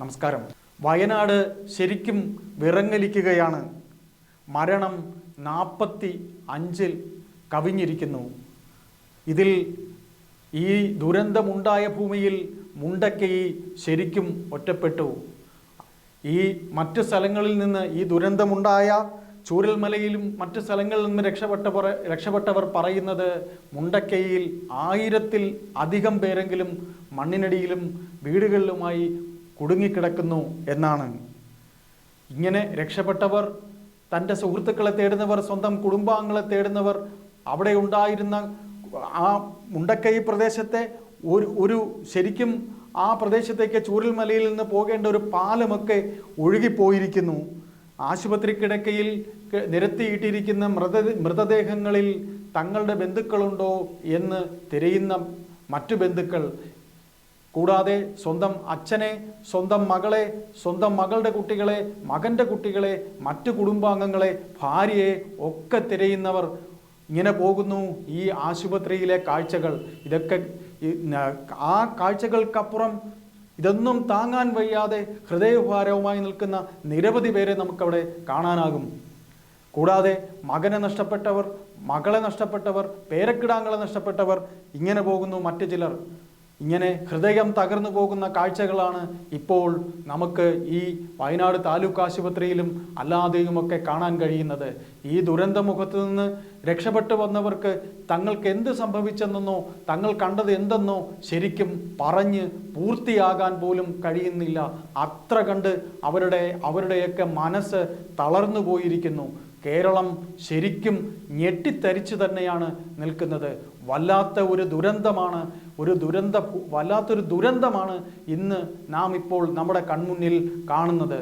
നമസ്കാരം. വയനാട് ശരിക്കും വിറങ്ങലിക്കുകയാണ്. മരണം നാൽപ്പത്തി അഞ്ചിൽ കവിഞ്ഞിരിക്കുന്നു. ഇതിൽ ഈ ദുരന്തമുണ്ടായ ഭൂമിയിൽ മുണ്ടക്കൈ ശരിക്കും ഒറ്റപ്പെട്ടു. ഈ മറ്റ് സ്ഥലങ്ങളിൽ നിന്ന് ഈ ദുരന്തമുണ്ടായ ചൂരൽമലയിലും മറ്റ് സ്ഥലങ്ങളിൽ നിന്ന് രക്ഷപ്പെട്ടവർ രക്ഷപ്പെട്ടവർ പറയുന്നത് മുണ്ടക്കൈയിൽ ആയിരത്തിൽ അധികം പേരെങ്കിലും മണ്ണിനടിയിലും വീടുകളിലുമായി കുടുങ്ങിക്കിടക്കുന്നു എന്നാണ്. ഇങ്ങനെ രക്ഷപ്പെട്ടവർ തന്റെ സുഹൃത്തുക്കളെ തേടുന്നവർ സ്വന്തം കുടുംബാംഗങ്ങളെ തേടുന്നവർ അവിടെ ഉണ്ടായിരുന്ന ആ മുണ്ടക്കൈ പ്രദേശത്തെ ഒരു ഒരു ശരിക്കും ആ പ്രദേശത്തേക്ക് ചൂരൽമലയിൽ നിന്ന് പോകേണ്ട ഒരു പാലമൊക്കെ ഒഴുകിപ്പോയിരിക്കുന്നു. ആശുപത്രി കിടക്കയിൽ നിരത്തിയിട്ടിരിക്കുന്ന മൃത മൃതദേഹങ്ങളിൽ തങ്ങളുടെ ബന്ധുക്കളുണ്ടോ എന്ന് തിരയുന്ന മറ്റു ബന്ധുക്കൾ കൂടാതെ സ്വന്തം അച്ഛനെ സ്വന്തം മകളെ സ്വന്തം മകളുടെ കുട്ടികളെ മകന്റെ കുട്ടികളെ മറ്റു കുടുംബാംഗങ്ങളെ ഭാര്യയെ ഒക്കെ തിരയുന്നവർ ഇങ്ങനെ പോകുന്നു ഈ ആശുപത്രിയിലെ കാഴ്ചകൾ. ഇതൊക്കെ ആ കാഴ്ചകൾക്കപ്പുറം ഇതൊന്നും താങ്ങാൻ വയ്യാതെ ഹൃദയഭാരവുമായി നിൽക്കുന്ന നിരവധി പേരെ നമുക്കവിടെ കാണാനാകും. കൂടാതെ മകനെ നഷ്ടപ്പെട്ടവർ മകളെ നഷ്ടപ്പെട്ടവർ പേരക്കിടാങ്ങളെ നഷ്ടപ്പെട്ടവർ ഇങ്ങനെ പോകുന്നു മറ്റു ചിലർ. ഇങ്ങനെ ഹൃദയം തകർന്നു പോകുന്ന കാഴ്ചകളാണ് ഇപ്പോൾ നമുക്ക് ഈ വയനാട് താലൂക്ക് ആശുപത്രിയിലും അല്ലാതെയുമൊക്കെ കാണാൻ കഴിയുന്നത്. ഈ ദുരന്തമുഖത്ത് നിന്ന് രക്ഷപ്പെട്ടു വന്നവർക്ക് തങ്ങൾക്ക് എന്ത് സംഭവിച്ചെന്നോ തങ്ങൾ കണ്ടത് എന്തെന്നോ ശരിക്കും പറഞ്ഞ് പൂർത്തിയാകാൻ പോലും കഴിയുന്നില്ല. അത്ര കണ്ട് അവരുടെ അവരുടെയൊക്കെ മനസ്സ് തളർന്നു പോയിരിക്കുന്നു. കേരളം ശരിക്കും ഞെട്ടിത്തരിച്ചു തന്നെയാണ് നിൽക്കുന്നത്. വല്ലാത്ത ഒരു ദുരന്തമാണ് ഒരു ദുരന്ത വല്ലാത്തൊരു ദുരന്തമാണ് ഇന്ന് നാം ഇപ്പോൾ നമ്മുടെ കൺമുന്നിൽ കാണുന്നത്.